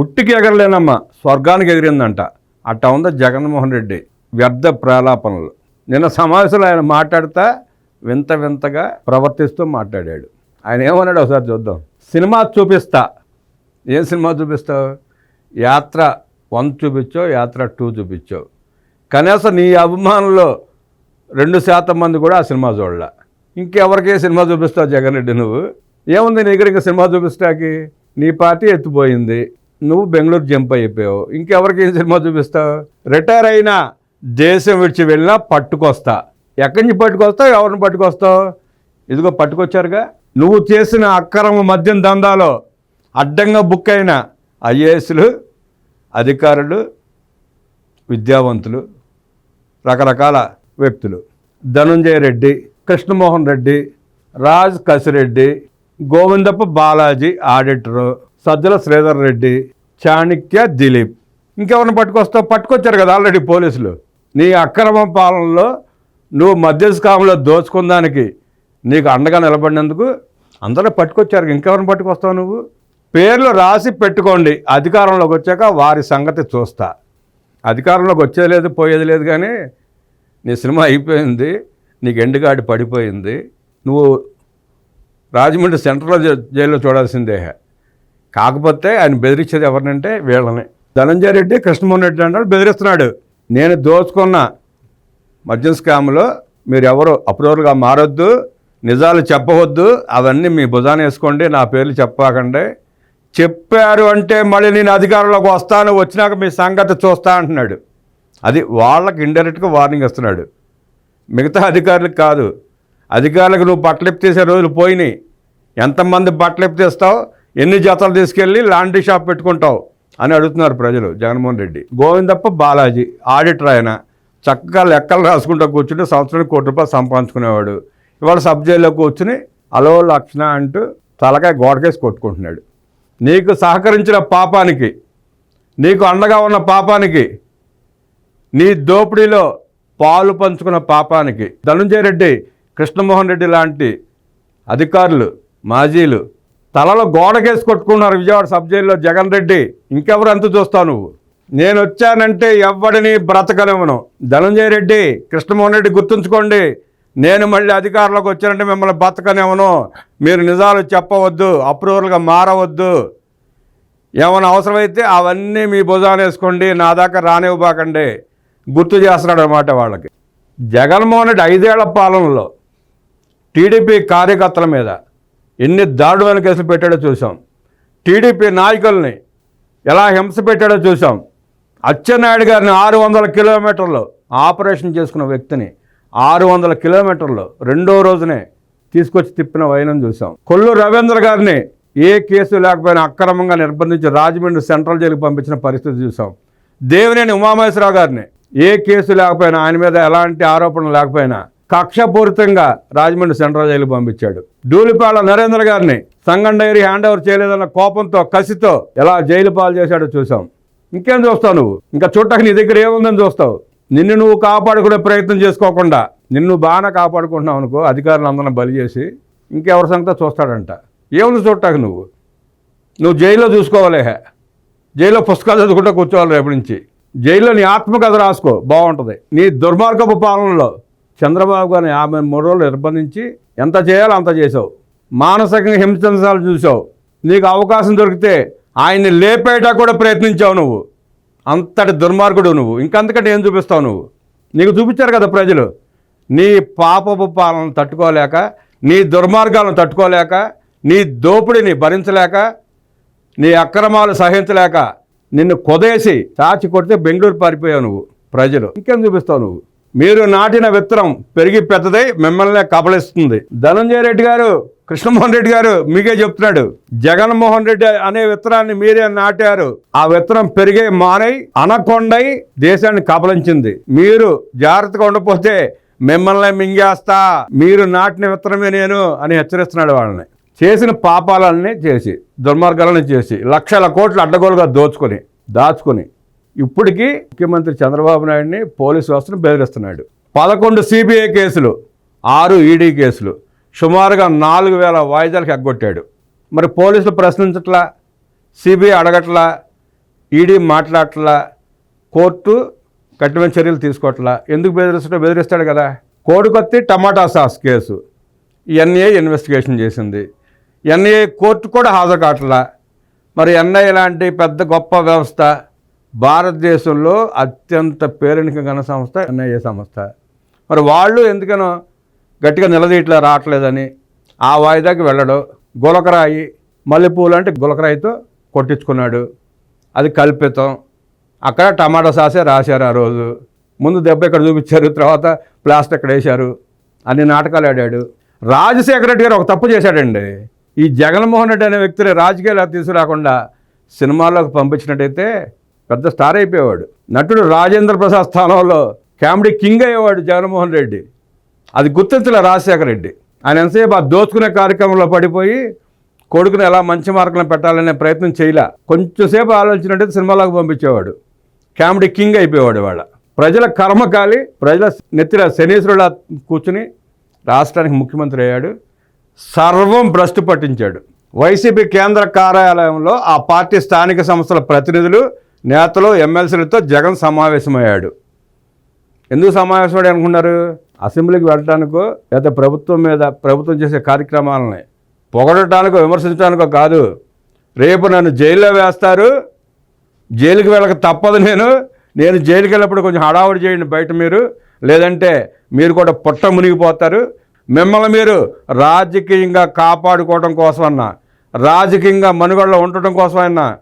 ఉట్టికి ఎగరలేనమ్మా స్వర్గానికి ఎగిరిందంట. అట్టా ఉందా జగన్మోహన్ రెడ్డి వ్యర్థ ప్రాలాపనలు. నిన్న సమావేశంలో ఆయన మాట్లాడుతా వింత వింతగా ప్రవర్తిస్తూ మాట్లాడాడు. ఆయన ఏమన్నాడు ఒకసారి చూద్దాం. సినిమా చూపిస్తా. ఏం సినిమా చూపిస్తావు? యాత్ర వన్ చూపించావు యాత్ర టూ చూపించావు. కనీసం నీ అభిమానుల్లో రెండు శాతం మంది కూడా ఆ సినిమా చూడలే. ఇంకెవరికి సినిమా చూపిస్తావు జగన్ రెడ్డి నువ్వు? ఏముంది నీ దగ్గర ఇంకా సినిమా చూపిస్తాకి? నీ పార్టీ ఎత్తిపోయింది. నువ్వు బెంగళూరు జంప్ అయిపోయావు. ఇంకెవరికి ఏం సినిమా చూపిస్తావు రిటైర్ అయినా దేశం విడిచి వెళ్ళినా పట్టుకొస్తా. ఎక్కడి నుంచి పట్టుకొస్తావు? ఎవరిని పట్టుకొస్తావు? ఇదిగో పట్టుకొచ్చారుగా. నువ్వు చేసిన అక్రమ మద్యం దందాలో అడ్డంగా బుక్ అయిన ఐఏఎస్లు అధికారులు విద్యావంతులు రకరకాల వ్యక్తులు. ధనుంజయ రెడ్డి కృష్ణమోహన్ రెడ్డి రాజ్ కసిరెడ్డి గోవిందప్ప బాలాజీ ఆడిటరు. సజ్జల శ్రీధర్ రెడ్డి చాణక్య దిలీప్. ఇంకెవరిని పట్టుకొస్తావు పట్టుకొచ్చారు కదా ఆల్రెడీ పోలీసులు. నీ అక్రమ పాలనలో నువ్వు మధ్యస్కామంలో దోచుకుందానికి నీకు అండగా నిలబడినందుకు అందరూ పట్టుకొచ్చారు. ఇంకెవరిని పట్టుకొస్తావు నువ్వు? పేర్లు రాసి పెట్టుకోండి. అధికారంలోకి వచ్చాక వారి సంగతి చూస్తా. అధికారంలోకి వచ్చేది లేదు పోయేది లేదు కానీ నీ సినిమా అయిపోయింది నీకు ఎండుగాడి పడిపోయింది. నువ్వు రాజమండ్రి సెంట్రల్ జైల్లో చూడాల్సిందే. కాకపోతే ఆయన బెదిరించేది ఎవరినంటే వీళ్ళని. ధనంజయ రెడ్డి కృష్ణమోహన్ రెడ్డి అంటాడు బెదిరిస్తున్నాడు. నేను దోచుకున్న మద్యం స్కామ్లో మీరు ఎవరు అప్రూవర్గా మారొద్దు నిజాలు చెప్పవద్దు అవన్నీ మీ భుజాన వేసుకోండి నా పేర్లు చెప్పకండి. చెప్పారు అంటే మళ్ళీ నేను అధికారంలోకి వస్తాను వచ్చినాక మీ సంగతి చూస్తా అంటున్నాడు. అది వాళ్ళకి ఇండైరెక్ట్గా వార్నింగ్ ఇస్తున్నాడు. మిగతా అధికారులకు కాదు. అధికారులకు నువ్వు బట్టలిప్పి తీసే రోజులు పోయినాయి. ఎంతమంది బట్టలిప్పి తీస్తావు? ఎన్ని జతలు తీసుకెళ్ళి లాండ్రీ షాప్ పెట్టుకుంటావు అని అడుగుతున్నారు ప్రజలు జగన్మోహన్ రెడ్డి. గోవిందప్ప బాలాజీ ఆడిటర్ ఆయన చక్కగా లెక్కలు రాసుకుంటూ కూర్చుంటే సంవత్సరానికి కోటి రూపాయలు సంపాదించుకునేవాడు. ఇవాళ సబ్ జైల్లో కూర్చుని అలో లక్షణ అంటూ తలకాయ గోడకేసి కొట్టుకుంటున్నాడు. నీకు సహకరించిన పాపానికి నీకు అండగా ఉన్న పాపానికి నీ దోపిడీలో పాలు పంచుకున్న పాపానికి ధనుంజయ రెడ్డి కృష్ణమోహన్ రెడ్డి లాంటి అధికారులు మాజీలు తలలో గోడకేసి కొట్టుకున్నారు విజయవాడ సబ్ జైల్లో జగన్ రెడ్డి. ఇంకెవరు అంత చూస్తావు నువ్వు? నేను వచ్చానంటే ఎవడిని బ్రతకనివ్వను. ధనంజయ రెడ్డి కృష్ణమోహన్ రెడ్డి గుర్తుంచుకోండి. నేను మళ్ళీ అధికారంలోకి వచ్చానంటే మిమ్మల్ని బతకనివ్వను మీరు నిజాలు చెప్పవద్దు అప్రూవల్గా మారవద్దు. ఏమైనా అవసరమైతే అవన్నీ మీ భుజాన వేసుకోండి నా దాకా రానివ్వబాకండి గుర్తు చేస్తున్నాడు అనమాట వాళ్ళకి. జగన్మోహన్ రెడ్డి ఐదేళ్ళ పాలనలో టీడీపీ కార్యకర్తల మీద ఎన్ని దారుణమైన కేసులు పెట్టాడో చూసాం టీడీపీ నాయకుల్ని ఎలా హింస పెట్టాడో చూసాం అచ్చెన్నాయుడు గారిని ఆరు వందల కిలోమీటర్లు ఆపరేషన్ చేసుకున్న వ్యక్తిని ఆరు వందల కిలోమీటర్లు రెండో రోజునే తీసుకొచ్చి తిప్పిన వైనం చూసాం కొల్లు రవీంద్ర గారిని ఏ కేసు లేకపోయినా అక్రమంగా నిర్బంధించి రాజమండ్రి సెంట్రల్ జైలుకు పంపించిన పరిస్థితి చూసాం దేవినేని ఉమామహేశ్వరరావు గారిని ఏ కేసు లేకపోయినా ఆయన మీద ఎలాంటి ఆరోపణలు లేకపోయినా కక్షపూరితంగా రాజమండ్రి సెంట్రల్ జైలు పంపించాడు. ధూళిపాళ నరేంద్ర గారిని సంగం డైరీ హ్యాండ్ ఓవర్ చేయలేదన్న కోపంతో కసితో ఎలా జైలు పాలు చేశాడో చూసాం ఇంకేం చూస్తావు నువ్వు? ఇంకా చుట్టకు నీ దగ్గర ఏముందని చూస్తావు? నిన్ను నువ్వు కాపాడుకునే ప్రయత్నం చేసుకోకుండా నిన్ను బాగానే కాపాడుకుంటున్నావు అనుకో అధికారులు అందరం బలి చేసి ఇంకెవరి సంగతి చూస్తాడంట. ఏముంది చూడటానికి నువ్వు? నువ్వు జైల్లో చూసుకోవాలే. జైల్లో పుస్తకాలు చదువుకుంటూ కూర్చోవాలి రేపటి నుంచి. జైల్లో నీ ఆత్మకథ రాసుకో బాగుంటుంది. నీ దుర్మార్గపు పాలనలో చంద్రబాబు గారిని యాభై మూడు రోజులు నిర్బంధించి ఎంత చేయాలో అంత చేసావు మానసికంగా హింసించాలని చూసావు నీకు అవకాశం దొరికితే ఆయన్ని లేపేట కూడా ప్రయత్నించావు నువ్వు. అంతటి దుర్మార్గుడు నువ్వు. ఇంకంతకంటే ఏం చూపిస్తావు నువ్వు? నీకు చూపించారు కదా ప్రజలు. నీ పాపపు పాలన తట్టుకోలేక నీ దుర్మార్గాలను తట్టుకోలేక నీ దోపిడిని భరించలేక నీ అక్రమాలు సహించలేక నిన్ను కొదేసి చాచి కొడితే బెంగళూరు పారిపోయావు నువ్వు ప్రజలు. ఇంకేం చూపిస్తావు నువ్వు? మీరు నాటిన విత్తనం పెరిగి పెద్దదై మిమ్మల్ని కబలిస్తుంది ధనంజయ రెడ్డి గారు కృష్ణమోహన్ రెడ్డి గారు మీకే చెప్తున్నాడు. జగన్మోహన్ రెడ్డి అనే విత్తనాన్ని మీరే నాటారు. ఆ విత్తనం పెరిగే మానై అనకొండై దేశాన్ని కబలించింది మీరు జాగ్రత్తగా ఉండకపోతే మిమ్మల్ని మింగేస్తా. మీరు నాటిన విత్తనమే నేను అని హెచ్చరిస్తున్నాడు వాళ్ళని. చేసిన పాపాలన్నీ చేసి దుర్మార్గాలను చేసి లక్షల కోట్లు అడ్డగోలుగా దోచుకొని దాచుకొని ఇప్పటికీ ముఖ్యమంత్రి చంద్రబాబు నాయుడిని పోలీసు వ్యవస్థను బెదిరిస్తున్నాడు. పదకొండు సిబిఐ కేసులు ఆరు ఈడీ కేసులు సుమారుగా నాలుగు వేల వాయిదాలకు ఎగ్గొట్టాడు. మరి పోలీసులు ప్రశ్నించట్లా? సిబిఐ అడగట్లా? ఈడీ మాట్లాడట్లా? కోర్టు కఠినమైన చర్యలు తీసుకోవట్లా ఎందుకు బెదిరిస్తాడో బెదిరిస్తాడు కదా. కోడికొత్తి tomato sauce case. NIA investigation చేసింది. ఎన్ఏ కోర్టు కూడా హాజరు కావట్లా? మరి ఎన్ఐ లాంటి పెద్ద గొప్ప వ్యవస్థ భారతదేశంలో అత్యంత పేరెనిక గల సంస్థ ఎన్ఐఏ సంస్థ. మరి వాళ్ళు ఎందుకనో గట్టిగా నిలదీట్లా రావట్లేదని ఆ వాయిదాకి వెళ్ళడు. గులకరాయి మల్లెపూలు అంటే గులకరాయితో కొట్టించుకున్నాడు. అది కల్పితం. అక్కడ టమాటా సాసే రాశారు ఆ రోజు. ముందు దెబ్బ ఇక్కడ చూపించారు తర్వాత ప్లాస్టర్ ఇక్కడ వేశారు అన్ని నాటకాలు ఆడాడు. రాజశేఖర రెడ్డి గారు ఒక తప్పు చేశాడండి. ఈ జగన్మోహన్ రెడ్డి అనే వ్యక్తిని రాజకీయాలు తీసుకురాకుండా సినిమాల్లోకి పంపించినట్టయితే పెద్ద స్టార్ అయిపోయేవాడు. నటుడు రాజేంద్ర ప్రసాద్ స్థానంలో కామెడీ కింగ్ అయ్యేవాడు జగన్మోహన్ రెడ్డి. అది గుర్తించలే రాజశేఖర రెడ్డి. ఆయన ఎంతసేపు ఆ దోచుకునే కార్యక్రమంలో పడిపోయి కొడుకుని ఎలా మంచి మార్కులను పెట్టాలనే ప్రయత్నం చేయలే. కొంచెంసేపు ఆలోచించినట్టు సినిమాలోకి పంపించేవాడు. కామెడీ కింగ్ అయిపోయేవాడు వాళ్ళ ప్రజల కర్మకాలి ప్రజల నెత్తిన శనీశ్వరులా కూర్చుని రాష్ట్రానికి ముఖ్యమంత్రి అయ్యాడు. సర్వం భ్రష్టు పట్టించాడు. వైసీపీ కేంద్ర కార్యాలయంలో ఆ పార్టీ స్థానిక సంస్థల ప్రతినిధులు నేతలు ఎమ్మెల్సీలతో జగన్ సమావేశమయ్యాడు. ఎందుకు సమావేశమయ్యాడు అనుకున్నారు? అసెంబ్లీకి వెళ్ళటానికి లేదా ప్రభుత్వం మీద ప్రభుత్వం చేసే కార్యక్రమాలని పొగడటానికో విమర్శించడానికో కాదు. రేపు నన్ను జైల్లో వేస్తారు. జైలుకి వెళ్ళక తప్పదు నేను. నేను జైలుకి వెళ్ళినప్పుడు కొంచెం హడావుడి చేయండి బయట మీరు. లేదంటే మీరు కూడా పుట్ట మునిగిపోతారు. మిమ్మల్ని మీరు రాజకీయంగా కాపాడుకోవడం కోసమన్నా రాజకీయంగా మనుగడలో ఉండటం కోసమైనా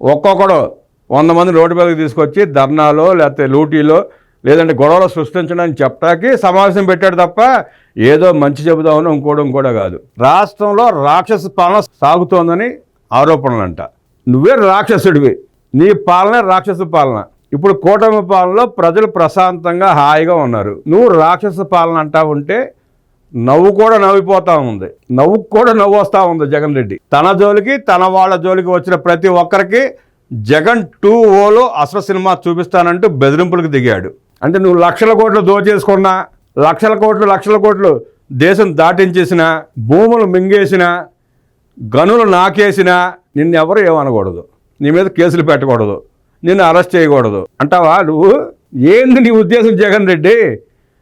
ఒక్కొక్కడు వంద మంది రోడ్డు మీదకి తీసుకొచ్చి ధర్నాలో లేకపోతే లూటీలో లేదంటే గొడవలు సృష్టించడానికి చెప్పడానికి సమావేశం పెట్టాడు తప్ప ఏదో మంచి చెబుదామని ఇంకోటి ఇంకోటి కాదు. రాష్ట్రంలో రాక్షస పాలన సాగుతోందని ఆరోపణలు అంట నువ్వే రాక్షసుడివి. నీ పాలన రాక్షస పాలన. ఇప్పుడు కూటమి పాలనలో ప్రజలు ప్రశాంతంగా హాయిగా ఉన్నారు. నువ్వు రాక్షస పాలన అంటా ఉంటే నవ్వు కూడా నవ్విపోతూ ఉంది. నవ్వు కూడా నవ్వు వస్తూ ఉంది జగన్ రెడ్డి. తన జోలికి తన వాళ్ళ జోలికి వచ్చిన ప్రతి ఒక్కరికి జగన్ టూ ఓలో అసలు సినిమా చూపిస్తానంటూ బెదిరింపులకు దిగాడు. అంటే నువ్వు లక్షల కోట్లు దోచేసుకున్నా లక్షల కోట్లు లక్షల కోట్లు దేశం దాటించేసిన భూములు మింగేసిన గనులు నాకేసిన నిన్ను ఎవరు ఏమనకూడదు. నీ మీద కేసులు పెట్టకూడదు. నిన్ను అరెస్ట్ చేయకూడదు. అంటావా నువ్వు? ఏంది నీ ఉద్దేశం జగన్ రెడ్డి?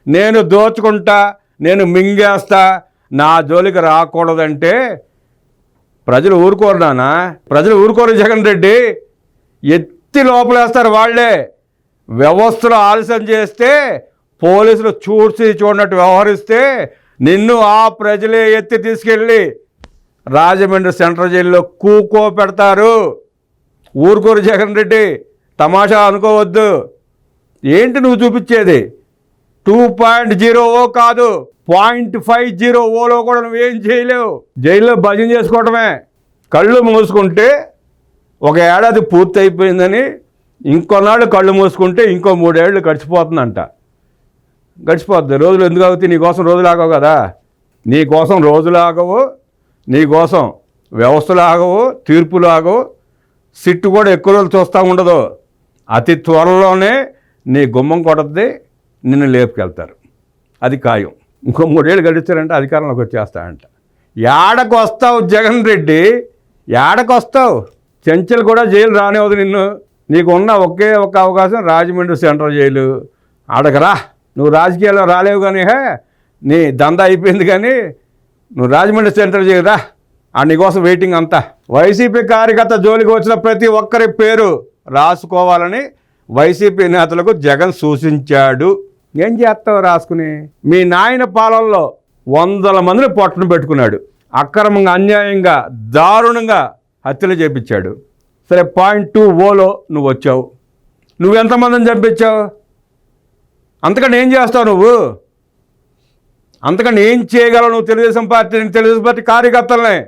నేను దోచుకుంటా నేను మింగేస్తా నా జోలికి రాకూడదంటే ప్రజలు ఊరుకోరు నానా ప్రజలు ఊరుకోరు జగన్ రెడ్డి. ఎత్తి లోపలేస్తారు వాళ్ళే. వ్యవస్థలు ఆలస్యం చేస్తే పోలీసులు చూసి చూడనట్టు వ్యవహరిస్తే నిన్ను ఆ ప్రజలే ఎత్తి తీసుకెళ్ళి రాజమండ్రి సెంట్రల్ జైల్లో కూకో పెడతారు. ఊరుకూరు జగన్ రెడ్డి. తమాషా అనుకోవద్దు. ఏంటి నువ్వు చూపించేది? టూ పాయింట్ జీరో ఓ కాదు. పాయింట్ ఫైవ్ జీరో ఓలో కూడా నువ్వేం చేయలేవు. జైల్లో భజన చేసుకోవటమే. కళ్ళు మూసుకుంటే ఒక ఏడాది పూర్తి అయిపోయిందని ఇంకొన్నాళ్ళు కళ్ళు మూసుకుంటే ఇంకో మూడేళ్ళు గడిచిపోతుందంట. గడిచిపోద్ది. రోజులు ఎందుకు అవుతాయి? నీకోసం రోజులు ఆగవు కదా. నీకోసం రోజులు ఆగవు. నీకోసం వ్యవస్థలు ఆగవు తీర్పులు ఆగవు. సిట్టు కూడా ఎక్కువ రోజులు చూస్తూ ఉండదు. అతి త్వరలోనే నీ గుమ్మం కొడద్ది నిన్ను లేపుకెళ్తారు. అది ఖాయం. ఇంకో మూడేళ్ళు గడిచారంటే అధికారంలోకి వచ్చేస్తాయంట. ఏడకొస్తావు జగన్ రెడ్డి? ఏడకొస్తావు? చెంచలు కూడా జైలు రానివ్వదు నిన్ను. నీకు ఉన్న ఒకే ఒక అవకాశం రాజమండ్రి సెంట్రల్ జైలు. అడగరా నువ్వు రాజకీయాల్లో రాలేవు కానీ హే నీ దందా అయిపోయింది కానీ నువ్వు రాజమండ్రి సెంట్రల్ జైలు రా. ఆ నీకోసం వెయిటింగ్ అంతా. వైసీపీ కార్యకర్త జోలికి వచ్చిన ప్రతి ఒక్కరి పేరు రాసుకోవాలని వైసీపీ నేతలకు జగన్ సూచించాడు. ఏం చేస్తావు రాసుకుని? మీ నాయన పాలనలో వందల మందిని పొట్టను పెట్టుకున్నాడు. అక్రమంగా అన్యాయంగా దారుణంగా హత్యలు చేపించాడు. సరే పాయింట్ టూ ఓలో నువ్వు వచ్చావు. నువ్వెంతమందిని చంపించావు? అంతకంటే ఏం చేస్తావు నువ్వు? అంతకంటే ఏం చేయగలవు నువ్వు తెలుగుదేశం పార్టీని తెలుగుదేశం పార్టీ కార్యకర్తలనే.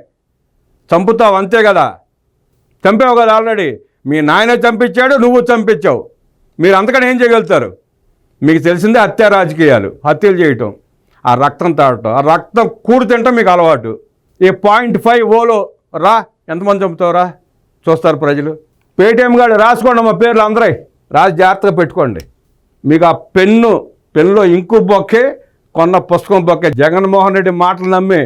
చంపుతావు అంతే కదా? చంపావు కదా ఆల్రెడీ. మీ నాయన చంపించాడు నువ్వు చంపించావు. మీరు అంతకంటే ఏం చేయగలుగుతారు? మీకు తెలిసిందే హత్య రాజకీయాలు హత్యలు చేయటం ఆ రక్తం తాగటం ఆ రక్తం కూడు తింటాం మీకు అలవాటు. ఈ పాయింట్ ఫైవ్ ఓలో రా ఎంతమంది చంపుతావు రా చూస్తారు ప్రజలు. పేటీఎం గాడు రాసుకోండి మా పేర్లు అందరూ. రాసి జాగ్రత్తగా పెట్టుకోండి. మీకు ఆ పెన్ను పెన్నులో ఇంకు బొక్కే కొన్న పుస్తకం బొక్కే. జగన్మోహన్ రెడ్డి మాటలు నమ్మి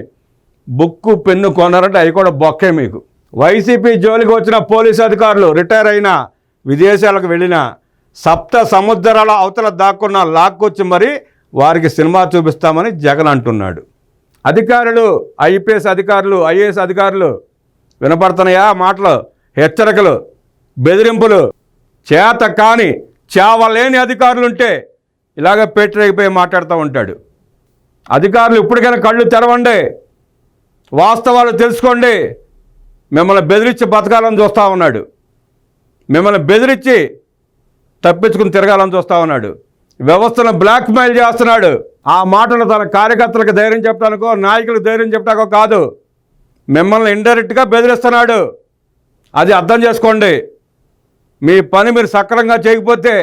బుక్కు పెన్ను కొన్నారంటే అవి కూడా బొక్కే మీకు. వైసీపీ జోలికి వచ్చిన పోలీసు అధికారులు రిటైర్ అయిన విదేశాలకు వెళ్ళిన సప్త సముద్రాల అవతల దాక్కున్న లాక్కొచ్చి మరి వారికి సినిమా చూపిస్తామని జగన్ అంటున్నాడు. అధికారులు ఐపీఎస్ అధికారులు ఐఏఎస్ అధికారులు వినపడుతున్నాయా మాటలు? హెచ్చరికలు బెదిరింపులు. చేత కాని చావలేని అధికారులు ఉంటే ఇలాగ పెట్టిపోయి మాట్లాడుతూ ఉంటాడు. అధికారులు ఇప్పటికైనా కళ్ళు తెరవండి. వాస్తవాలు తెలుసుకోండి. మిమ్మల్ని బెదిరించి బతకాలని చూస్తూ ఉన్నాడు. మిమ్మల్ని బెదిరించి తప్పించుకుని తిరగాలని చూస్తూ ఉన్నాడు. వ్యవస్థను బ్లాక్మెయిల్ చేస్తున్నాడు. ఆ మాటలు తన కార్యకర్తలకు ధైర్యం చెప్పడానికో నాయకులకు ధైర్యం చెప్తాకో కాదు. మిమ్మల్ని ఇండైరెక్ట్గా బెదిరిస్తున్నాడు. అది అర్థం చేసుకోండి. మీ పని మీరు సక్రమంగా చేయకపోతే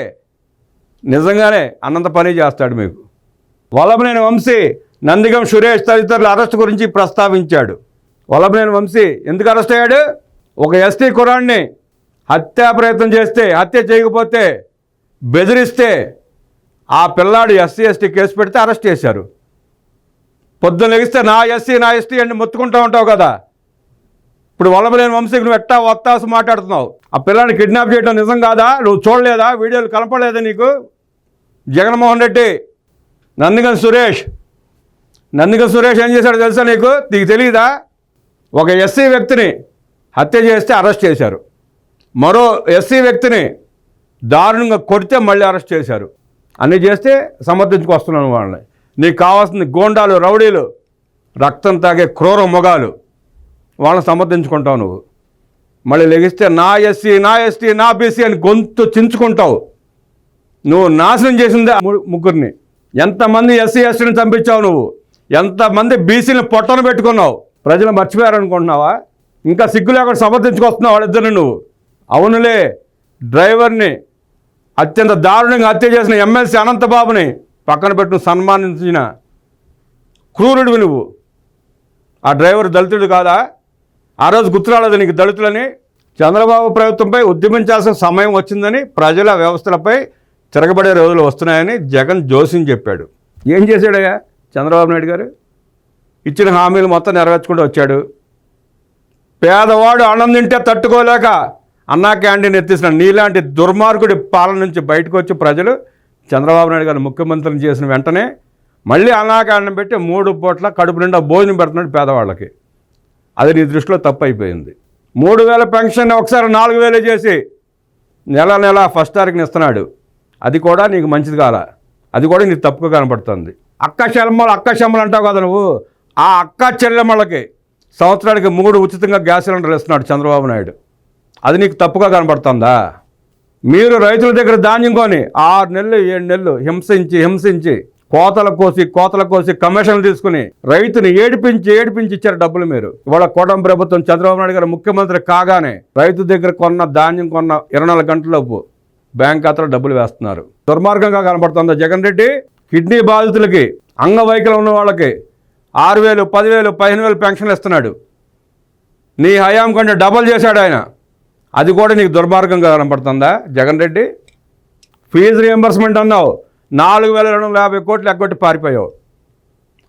నిజంగానే అన్నంత పని చేస్తాడు మీకు. వల్లభనేని వంశీ నందిగం సురేష్ తదితరుల అరెస్ట్ గురించి ప్రస్తావించాడు. వల్లభనేని వంశీ ఎందుకు అరెస్ట్ అయ్యాడు? ఒక ఎస్టీ కురాన్ని హత్యా ప్రయత్నం చేస్తే హత్య చేయకపోతే బెదిరిస్తే ఆ పిల్లాడు ఎస్సీ ఎస్టీ కేసు పెడితే అరెస్ట్ చేశారు. పొద్దున లెగిస్తే నా ఎస్సీ నా ఎస్టీ అని మొత్తుకుంటూ ఉంటావు కదా. ఇప్పుడు వల్లభలేని వంశీకి నువ్వు ఎట్టా వత్తాసు మాట్లాడుతున్నావు? ఆ పిల్లల్ని కిడ్నాప్ చేయడం నిజం కాదా? నువ్వు చూడలేదా? వీడియోలు కనపడలేదా నీకు? జగన్మోహన్ రెడ్డి నందిగం సురేష్. నందిగన్ సురేష్ ఏం చేశాడో తెలుసా నీకు? నీకు తెలియదా ఒక ఎస్సీ వ్యక్తిని హత్య చేస్తే అరెస్ట్ చేశారు. మరో ఎస్సీ వ్యక్తిని దారుణంగా కొడితే మళ్ళీ అరెస్ట్ చేశారు. అన్నీ చేస్తే సమర్థించుకొస్తున్నాను వాళ్ళని. నీకు కావాల్సింది గోండాలు రౌడీలు రక్తం తాగే క్రూర మొగాలు వాళ్ళని సమర్థించుకుంటావు నువ్వు. మళ్ళీ లెగిస్తే నా ఎస్సీ నా ఎస్టీ నా బీసీ అని గొంతు చించుకుంటావు. నువ్వు నాశనం చేసిందే ముగ్గురిని. ఎంతమంది ఎస్సీ ఎస్టీని చంపించావు నువ్వు? ఎంతమంది బీసీని పొట్టను పెట్టుకున్నావు? ప్రజలు మర్చిపోయారనుకుంటున్నావా? ఇంకా సిగ్గు లేకుండా సమర్థించుకొస్తున్నావు వాళ్ళిద్దరిని నువ్వు. అవునులే డ్రైవర్ని అత్యంత దారుణంగా హత్య చేసిన ఎమ్మెల్సీ అనంతబాబుని పక్కన పెట్టు సన్మానించిన క్రూరుడివి నువ్వు. ఆ డ్రైవర్ దళితుడు కాదా? ఆ రోజు గుర్తురాలేదు నీకు దళితులని. చంద్రబాబు ప్రభుత్వంపై ఉద్యమించాల్సిన సమయం వచ్చిందని ప్రజల వ్యవస్థలపై తిరగబడే రోజులు వస్తున్నాయని జగన్ జోసిని చెప్పాడు. ఏం చేశాడయ్యా చంద్రబాబు నాయుడు గారు? ఇచ్చిన హామీలు మొత్తం నెరవేర్చుకుంటూ వచ్చాడు. పేదవాడు అన్నం తింటే తట్టుకోలేక అన్నా క్యాంటీన్ ఎత్తిసిన నీలాంటి దుర్మార్గుడి పాలన నుంచి బయటకు వచ్చి ప్రజలు చంద్రబాబు నాయుడు గారు ముఖ్యమంత్రిని చేసిన వెంటనే మళ్ళీ అనాకాండం పెట్టి మూడు పూట్ల కడుపు నిండా భోజనం పెడుతున్నాడు పేదవాళ్ళకి. అది నీ దృష్టిలో తప్పు అయిపోయింది మూడు వేల పెన్షన్ ఒకసారి నాలుగు వేలు చేసి నెల నెల ఫస్ట్ తారీఖున ఇస్తున్నాడు. అది కూడా నీకు మంచిది కాల. అది కూడా నీకు తప్పుగా కనపడుతుంది. అక్క చెల్లమ్మలు అక్క చెమ్మలు అంటావు కదా నువ్వు? ఆ అక్క చెల్లెమ్మలకి సంవత్సరానికి మూడు ఉచితంగా గ్యాస్ సిలిండర్లు ఇస్తున్నాడు చంద్రబాబు నాయుడు. అది నీకు తప్పుగా కనపడుతుందా? మీరు రైతుల దగ్గర ధాన్యం కొని ఆరు నెలలు ఏడు నెలలు హింసించి హింసించి కోతల కోసి కోతల కోసి కమిషన్లు తీసుకుని రైతుని ఏడిపించి ఏడిపించి ఇచ్చారు డబ్బులు మీరు. ఇవాళ కోటం ప్రభుత్వం చంద్రబాబు నాయుడు గారు ముఖ్యమంత్రి కాగానే రైతు దగ్గర కొన్న ధాన్యం కొన్న ఇరవై నాలుగు గంటలలోపు బ్యాంక్ ఖాతాలో డబ్బులు వేస్తున్నారు. దుర్మార్గంగా కనబడుతుంది జగన్ రెడ్డి. కిడ్నీ బాధితులకి అంగవైకల్యం ఉన్న వాళ్ళకి ఆరు వేలు పదివేలు పదిహేను వేలు పెన్షన్లు ఇస్తున్నాడు. నీ హయాం కంటే డబల్ చేశాడు ఆయన. అది కూడా నీకు దుర్మార్గంగా కనపడుతుందా జగన్ రెడ్డి? ఫీజు రియంబర్స్మెంట్ అన్నావు. నాలుగు వేల రెండు వందల యాభై కోట్లు ఎగ్గొట్టి పారిపోయావు.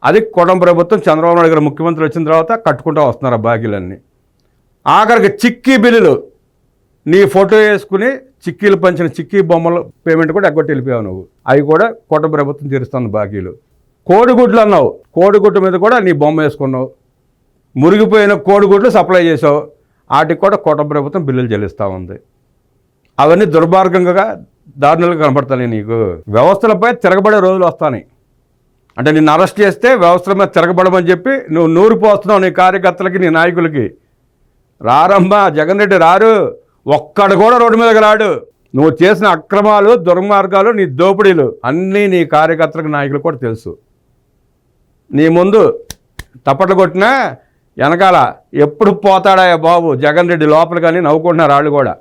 అది కుటుంబ ప్రభుత్వం చంద్రబాబు నాయుడు గారు ముఖ్యమంత్రి వచ్చిన తర్వాత కట్టుకుంటూ వస్తున్నారు ఆ బాకీలన్నీ. ఆఖరికి చిక్కీ బిల్లులు. నీ ఫోటో వేసుకుని చిక్కీలు పంచిన చిక్కీ బొమ్మలు పేమెంట్ కూడా ఎగ్గొట్టి వెళ్ళిపోయావు నువ్వు. అవి కూడా కుటుంబ ప్రభుత్వం తీరుస్తుంది బాకీలు. కోడిగుడ్లు అన్నావు. కోడిగుడ్డు మీద కూడా నీ బొమ్మ వేసుకున్నావు. మురిగిపోయిన కోడిగుడ్లు సప్లై చేసావు. వాటికి కూడా కూటమి ప్రభుత్వం బిల్లులు చెల్లిస్తూ ఉంది. అవన్నీ దుర్మార్గంగా దారుణాలు కనబడతాయి నీకు. వ్యవస్థలపై తిరగబడే రోజులు వస్తాయి అంటే నిన్ను అరెస్ట్ చేస్తే వ్యవస్థల మీద తిరగబడమని చెప్పి నువ్వు నూరు పోస్తున్నావు నీ కార్యకర్తలకి నీ నాయకులకి. రారమ్మ జగన్ రెడ్డి రారు. ఒక్కడు కూడా రోడ్డు మీదకి రాడు. నువ్వు చేసిన అక్రమాలు దుర్మార్గాలు నీ దోపిడీలు అన్నీ నీ కార్యకర్తలకు నాయకులు కూడా తెలుసు. నీ ముందు తప్పట్లు కొట్టినా వెనకాల ఎప్పుడు పోతాడా బాబు? జగన్ రెడ్డి లోపల కానీ నవ్వుకుంటున్నారు వాళ్ళు కూడా.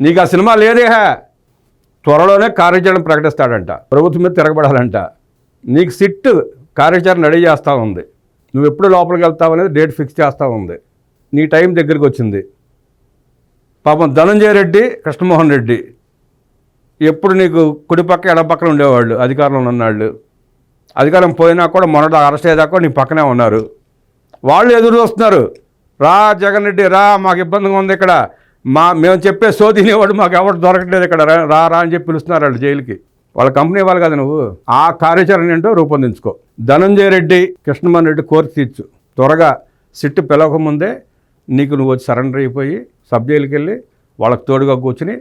నీకు ఆ సినిమా లేదే త్వరలోనే కార్యాచరణ ప్రకటిస్తాడంట. ప్రభుత్వం మీద తిరగబడాలంట. నీకు సిట్ కార్యాచరణ రెడీ చేస్తూ ఉంది. నువ్వు ఎప్పుడు లోపలికి వెళ్తావు అనేది డేట్ ఫిక్స్ చేస్తూ ఉంది. నీ టైం దగ్గరికి వచ్చింది. పాపం ధనంజయ రెడ్డి కృష్ణమోహన్ రెడ్డి ఎప్పుడు నీకు కుడిపక్క ఎడపక్కన ఉండేవాళ్ళు అధికారంలో ఉన్నాళ్ళు అధికారం పోయినా కూడా మొన్నటి అరెస్ట్ అయ్యేదాకా నీ పక్కనే ఉన్నారు. వాళ్ళు ఎదురు చూస్తున్నారు. రా జగన్ రెడ్డి రా మాకు ఇబ్బందిగా ఉంది ఇక్కడ. మా మేము చెప్పే సోదినేవాడు మాకు ఎవరు దొరకట్లేదు ఇక్కడ. రా రా రా అని చెప్పి పిలుస్తున్నారు వాళ్ళు జైలుకి. వాళ్ళ కంపెనీ వాళ్ళు కదా నువ్వు? ఆ కార్యాచరణ ఏంటో రూపొందించుకో. ధనంజయ రెడ్డి కృష్ణమోహన్ రెడ్డి కోర్టు తీర్చు. త్వరగా సిట్టు పిలవకముందే నీకు నువ్వు వచ్చి సరెండర్ అయిపోయి సబ్ జైలుకి వెళ్ళి వాళ్ళకి తోడుగా కూర్చుని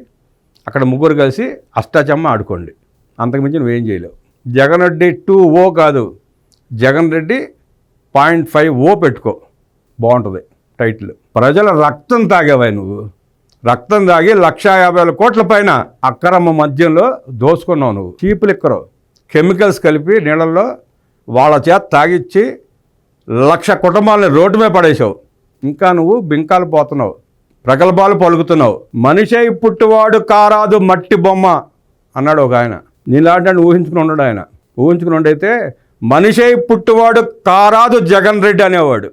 అక్కడ ముగ్గురు కలిసి అష్టాచమ్మ ఆడుకోండి. అంతకుమించి నువ్వేం చేయలేవు. జగన్ రెడ్డి టూ ఓ కాదు. Jagan Reddy point five O పెట్టుకో. బాగుంటుంది టైటిల్. ప్రజల రక్తం తాగేవా నువ్వు. రక్తం తాగి లక్షా యాభై వేల కోట్ల పైన అక్రమ మద్యంలో దోసుకున్నావు నువ్వు. చీప్ లిక్కరు కెమికల్స్ కలిపి నీళ్ళల్లో వాళ్ళ చేత తాగిచ్చి లక్ష కుటుంబాలని రోడ్డు మీద పడేసావు ఇంకా నువ్వు బింకాలు పోతున్నావు. ప్రగల్భాలు పలుకుతున్నావు. మనిషి పుట్టువాడు కారాదు మట్టి బొమ్మ అన్నాడు ఒక ఆయన. నీలాంటి ఊహించుకుని ఉన్నాడు ఆయన. ఊహించుకుని ఉండైతే మనిషే పుట్టువాడు కారాదు జగన్ రెడ్డి అనేవాడు.